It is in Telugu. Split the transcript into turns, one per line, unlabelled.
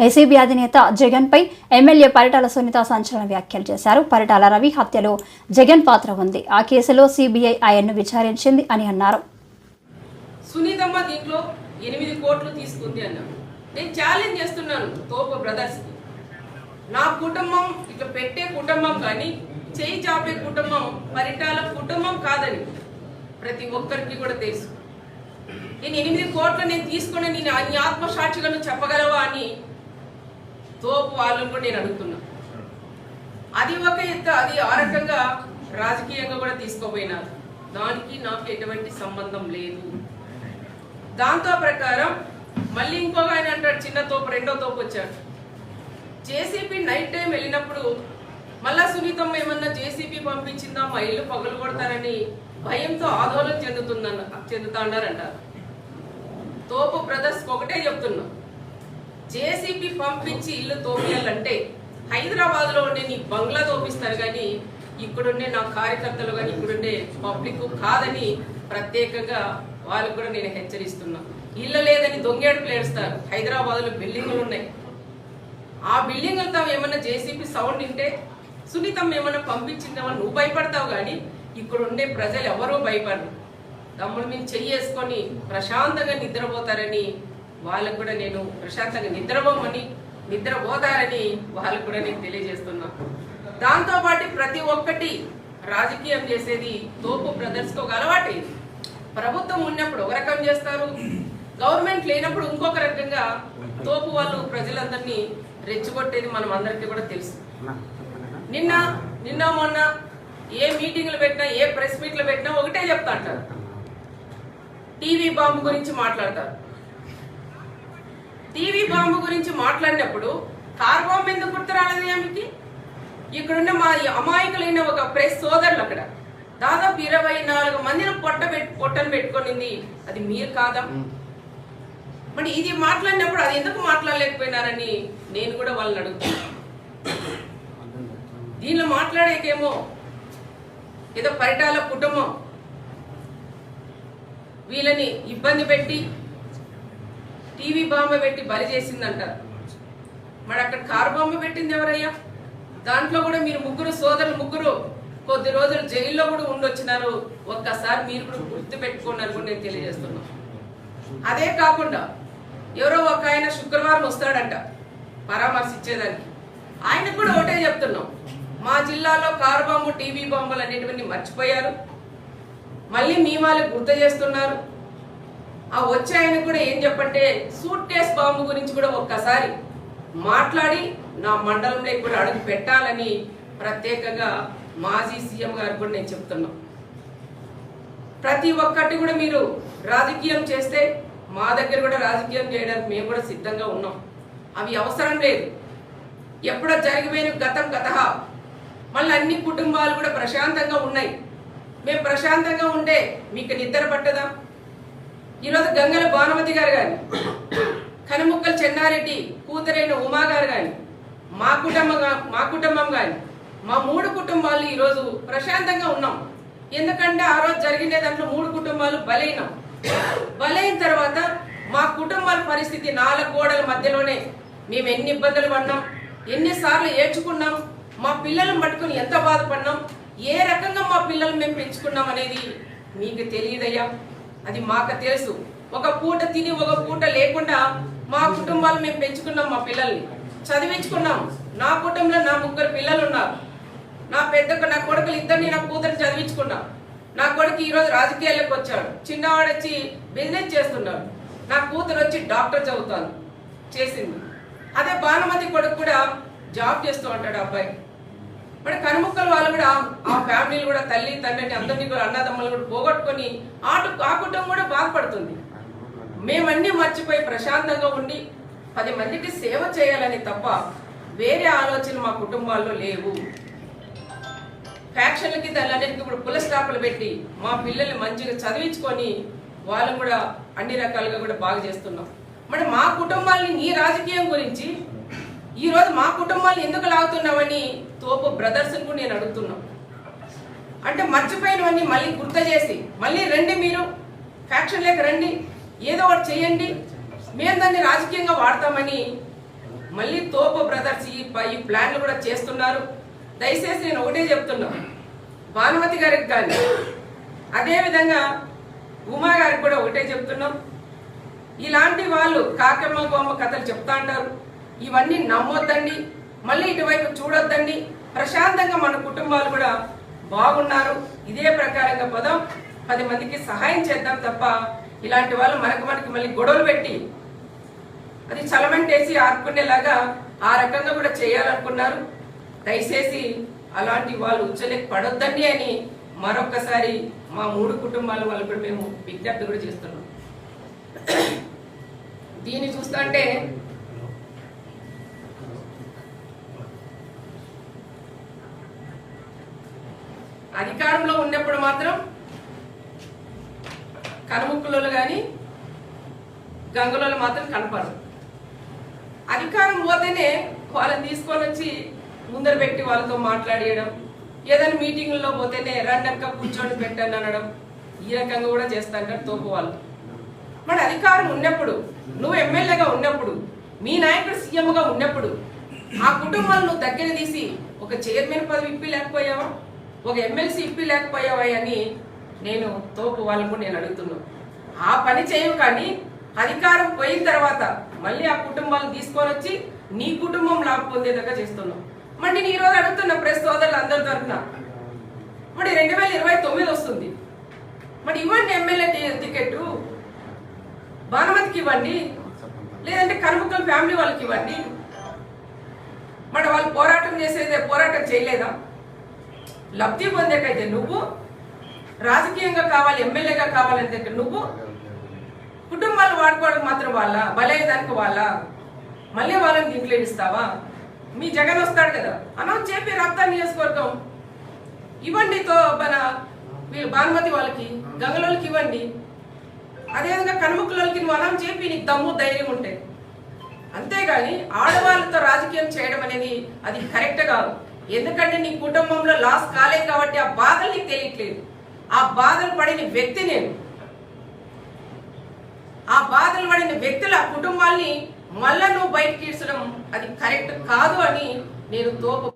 ఏసీబీ అధినేత జగన్ పై ఎమ్మెల్యే పరిటాల సునీత సంచలన వ్యాఖ్యలు చేశారు. పరిటాల రవి హత్యలో జగన్ పాత్ర ఉంది. ఆ కేసులో సిబిఐ ఆయన్ను విచారించింది అని అన్నారు.
సునీతమ్మ దీంట్లో ఎనిమిది కోట్లు తీసుకుంది నేను ఛాలెంజ్ చేస్తున్నాను తోపు నా కుటుంబం ఇట్లా పెట్టే కుటుంబం కానీ చేయి చాపే కుటుంబం పరిటాల కుటుంబం కాదని ప్రతి ఒక్కరికి కూడా తెలుసు. నేను ఎనిమిది కోట్లు నేను తీసుకుని నేను అన్ని ఆత్మసాక్షిగా నువ్వు చెప్పగలవా అని తోపు వాళ్ళని కూడా నేను అడుగుతున్నా. అది ఒక ఎత్తు అది ఆ రకంగా రాజకీయంగా కూడా తీసుకోపోయినారు దానికి నాకు ఎటువంటి సంబంధం లేదు. దాంతో ప్రకారం మళ్ళీ ఇంకొక ఆయన అంటాడు చిన్న తోపు రెండో తోపు వచ్చాడు. జేసీపీ నైట్ టైం వెళ్ళినప్పుడు మళ్ళా సునీతమ్మ ఏమన్నా జేసీపీ పంపించిందా? మా ఇల్లు పగలు కొడతారని భయంతో ఆందోళన చెందుతుందన్న చెందుతాడారంటారు తోపు బ్రదర్స్ ఒకటే చెప్తున్నా. జేసీబీ పంపించి ఇల్లు తోపియాలంటే హైదరాబాద్లో ఉండే నీ బంగ్లా తోపిస్తారు కానీ ఇక్కడుండే నా కార్యకర్తలు కానీ ఇక్కడుండే పబ్లిక్ కాదని ప్రత్యేకంగా వాళ్ళకు కూడా నేను హెచ్చరిస్తున్నా. ఇల్లు లేదని దొంగేడుపులు ఏడుస్తారు హైదరాబాద్లో బిల్డింగులు ఉన్నాయి. ఆ బిల్డింగులతో ఏమన్నా జేసీబీ సౌండ్ వింటే సునీతం ఏమన్నా పంపించిందేమో నువ్వు భయపడతావు కానీ ఇక్కడ ఉండే ప్రజలు ఎవరూ భయపడరు. తమ్ముడు మేము చెయ్యేసుకొని ప్రశాంతంగా నిద్రపోతారని వాళ్ళకు కూడా నేను ప్రశాంతంగా నిద్రపోమని నిద్రపోతారని వాళ్ళకు కూడా నేను తెలియజేస్తున్నా. దాంతోపాటు ప్రతి ఒక్కటి రాజకీయం చేసేది తోపు బ్రదర్స్కి ఒక అలవాటు ప్రభుత్వం ఉన్నప్పుడు ఒక రకం చేస్తారు గవర్నమెంట్ లేనప్పుడు ఇంకొక రకంగా తోపు వాళ్ళు ప్రజలందరినీ రెచ్చగొట్టేది మనం అందరికీ కూడా తెలుసు. నిన్న నిన్న మొన్న ఏ మీటింగ్లు పెట్టినా ఏ ప్రెస్ మీట్లు పెట్టినా ఒకటే చెప్తా అంటారు. టీవీ బాంబు గురించి మాట్లాడతారు. టీవీ బాంబు గురించి మాట్లాడినప్పుడు కార్ బాంబు ఎందుకు గుర్తు రాలేదు ఆమెకి ఇక్కడున్న మా అమాయకులైన ఒక ప్రెస్ సోదరులు అక్కడ. దాదాపు ఇరవై నాలుగు మందిని పొట్ట పెట్ పొట్టను పెట్టుకొనింది. అది మీరు కాదా? మరి ఇది మాట్లాడినప్పుడు అది ఎందుకు మాట్లాడలేకపోయినారని నేను కూడా వాళ్ళని అడుగుతున్నా. దీనిలో మాట్లాడేకేమో ఏదో పరిటాల కుటుంబం. వీళ్ళని ఇబ్బంది పెట్టి టీవీ బాంబ పెట్టి బలి చేసిందంటారు. మరి అక్కడ కారు బాంబ పెట్టింది ఎవరయ్యా? దాంట్లో కూడా మీరు ముగ్గురు సోదరులు ముగ్గురు కొద్ది రోజులు జైల్లో కూడా ఉండొచ్చినారు. ఒక్కసారి మీరు కూడా గుర్తు పెట్టుకున్నారు కూడా నేను తెలియజేస్తున్నాను అదే కాకుండా ఎవరో ఒక ఆయన శుక్రవారం వస్తాడంట పరామర్శించేదానికి. ఆయనకు కూడా ఒకటే చెప్తున్నాం. మా జిల్లాలో కారు బాంబు టీవీ బాంబులు అనేటువంటి మర్చిపోయారు. మళ్ళీ మీ వాళ్ళకి గుర్తు చేస్తున్నారు. ఆ వచ్చే ఆయన కూడా ఏం చెప్పంటే సూట్ కేస్ బాంబు గురించి కూడా ఒక్కసారి మాట్లాడి నా మండలంలో కూడా అడుగు పెట్టాలని ప్రత్యేకంగా మాజీ సీఎం గారు కూడా నేను చెప్తున్నా. ప్రతి ఒక్కటి కూడా మీరు రాజకీయం చేస్తే మా దగ్గర కూడా రాజకీయం చేయడానికి మేము కూడా సిద్ధంగా ఉన్నాం. అవి అవసరం లేదు. ఎప్పుడో జరిగిపోయిన గతం గత మళ్ళీ అన్ని కుటుంబాలు కూడా ప్రశాంతంగా ఉన్నాయి. మేము ప్రశాంతంగా ఉంటే మీకు నిద్ర పట్టదా? ఈరోజు గంగల భానుమతి గారు కానీ కనుముక్కల చెన్నారెడ్డి కూతురైన ఉమా గారు కానీ మా కుటుంబం మా కుటుంబం కానీ మా మూడు కుటుంబాలు ఈరోజు ప్రశాంతంగా ఉన్నాం. ఎందుకంటే ఆ రోజు జరిగిన దాంట్లో మూడు కుటుంబాలు బలైనాం బలైన తర్వాత మా కుటుంబాల పరిస్థితి నాలుగు గోడల మధ్యలోనే మేము ఎన్ని ఇబ్బందులు పడినాం ఎన్నిసార్లు ఏడ్చుకున్నాం మా పిల్లలను పట్టుకుని ఎంత బాధపడినాం ఏ రకంగా మా పిల్లలు మేము పెంచుకున్నాం అనేది మీకు తెలియదయ్యా. అది మాకు తెలుసు. ఒక పూట తిని ఒక పూట లేకుండా మా కుటుంబాలు మేము పెంచుకున్నాం మా పిల్లల్ని. చదివించుకున్నాం. నా కుటుంబంలో నా ముగ్గురు పిల్లలు ఉన్నారు నా పెద్ద నా కొడుకులు ఇద్దరిని నా కూతురు చదివించుకున్నా. నా కొడుకు ఈరోజు రాజకీయాల్లోకి వచ్చాడు. చిన్నవాడు వచ్చి బిజినెస్ చేస్తున్నాడు. నా కూతురు వచ్చి డాక్టర్ చదువుతాను చేసింది. అదే భానుమతి కొడుకు కూడా జాబ్ చేస్తూ ఉంటాడు అబ్బాయి. మరి కనుముక్కల వాళ్ళు కూడా ఆ ఫ్యామిలీలు కూడా తల్లి తండ్రిని అందరినీ కూడా అన్నదమ్ములు కూడా పోగొట్టుకొని ఆటు ఆ కుటుంబం కూడా బాధపడుతుంది. మేమన్నీ మర్చిపోయి ప్రశాంతంగా ఉండి పది మందికి సేవ చేయాలని తప్ప వేరే ఆలోచన మా కుటుంబాల్లో లేవు. ఫ్యాక్షన్లకి దానికి ఇప్పుడు పుల స్టాపులు పెట్టి మా పిల్లల్ని మంచిగా చదివించుకొని వాళ్ళు కూడా అన్ని రకాలుగా కూడా బాగా చేస్తున్నాం. మరి మా కుటుంబాలని నీ రాజకీయం గురించి ఈ రోజు మా కుటుంబాలు ఎందుకు లాగుతున్నామని తోపు బ్రదర్స్ కూడా నేను అడుగుతున్నాం. అంటే మర్చిపోయినవన్నీ మళ్ళీ గుర్తు చేసి మళ్ళీ రండి మీరు ఫ్యాక్షన్ లేక రండి ఏదో ఒకటి చేయండి మేము దాన్ని రాజకీయంగా వాడతామని మళ్ళీ తోపు బ్రదర్స్ ఈ ఈ ప్లాన్లు కూడా చేస్తున్నారు. దయచేసి నేను ఒకటే చెప్తున్నా. భానుమతి గారికి కానీ అదేవిధంగా ఉమా గారికి కూడా ఒకటే చెప్తున్నాం. ఇలాంటి వాళ్ళు కాకమ్మ బొమ్మ కథలు చెప్తా అంటారు. ఇవన్నీ నమ్మొద్దండి. మళ్ళీ ఇటువైపు చూడొద్దండి. ప్రశాంతంగా మన కుటుంబాలు కూడా బాగున్నారు. ఇదే ప్రకారంగా పదం పది మందికి సహాయం చేద్దాం తప్ప ఇలాంటి వాళ్ళు మనకు మనకి మళ్ళీ గొడవలు పెట్టి అది చలమంటేసి ఆడుకునేలాగా ఆ రకంగా కూడా చేయాలనుకున్నారు. దయచేసి అలాంటి వాళ్ళు ఉచ్చలేక పడొద్దండి అని మరొకసారి మా మూడు కుటుంబాల వాళ్ళు కూడా మేము విజ్ఞప్తి కూడా చేస్తున్నాం. దీన్ని చూస్తుంటే ఉన్నప్పుడు మాత్రం కనుముక్కులలో కానీ గంగులలో మాత్రం కనపడరు. అధికారం పోతేనే వాళ్ళని తీసుకొని వచ్చి ముందర పెట్టి వాళ్ళతో మాట్లాడేయడం ఏదైనా మీటింగ్లో పోతేనే రండక్క కూర్చొని పెట్టండి అనడం ఈ రకంగా కూడా చేస్తాంటారు తోపు వాళ్ళు. మన అధికారం ఉన్నప్పుడు నువ్వు ఎమ్మెల్యేగా ఉన్నప్పుడు మీ నాయకుడు సీఎంగా ఉన్నప్పుడు ఆ కుటుంబాలను దగ్గర తీసి ఒక చైర్మన్ పదవి ఇప్పి లేకపోయావా? ఒక ఎమ్మెల్సీ ఇప్పి లేకపోయావా అని నేను తోపు వాళ్ళకు నేను అడుగుతున్నాను ఆ పని చేయవు కానీ అధికారం పోయిన తర్వాత మళ్ళీ ఆ కుటుంబాలను తీసుకొని వచ్చి నీ కుటుంబం లాభ పొందేదాకా చేస్తున్నావు. మరి నేను ఈ రోజు అడుగుతున్న ప్రెస్ సోదరులు అందరి తరఫున మరి రెండు వేల ఇరవై తొమ్మిది వస్తుంది. మరి ఇవ్వండి ఎమ్మెల్యే టికెట్ భానుమతికి ఇవ్వండి. లేదంటే కనుముక్కల ఫ్యామిలీ వాళ్ళకి ఇవ్వండి. మరి వాళ్ళు పోరాటం చేసేదే పోరాటం చేయలేదా? లబ్ధి పొందేకైతే నువ్వు రాజకీయంగా కావాలి ఎమ్మెల్యేగా కావాలంటే నువ్వు కుటుంబాలు వాడుకోవడం మాత్రం వాళ్ళ బలయ్యేదానికి వాళ్ళ. మళ్ళీ వాళ్ళని దీంట్లో ఇస్తావా? మీ జగన్ వస్తాడు కదా. అనౌన్స్ చెప్పి రక్తా నియోజకవర్గం. ఇవ్వండి తో మన వీళ్ళు భానుమతి వాళ్ళకి గంగలోకి ఇవ్వండి. అదేవిధంగా కనుముక్కులకి నువ్వు అనం చెప్పి నీకు దమ్ము ధైర్యం ఉంటే. అంతేగాని ఆడవాళ్ళతో రాజకీయం చేయడం అనేది అది కరెక్ట్ కాదు. ఎందుకంటే నీ కుటుంబంలో లాస్ కాలే కాబట్టి ఆ బాధలు నీకు తెలియట్లేదు. ఆ బాధలు పడిన వ్యక్తి నేను. ఆ బాధలు పడిన వ్యక్తుల కుటుంబాన్ని కుటుంబాల్ని మళ్ళా నువ్వు బయటకి తీర్చడం అది కరెక్ట్ కాదు అని నేను తోపు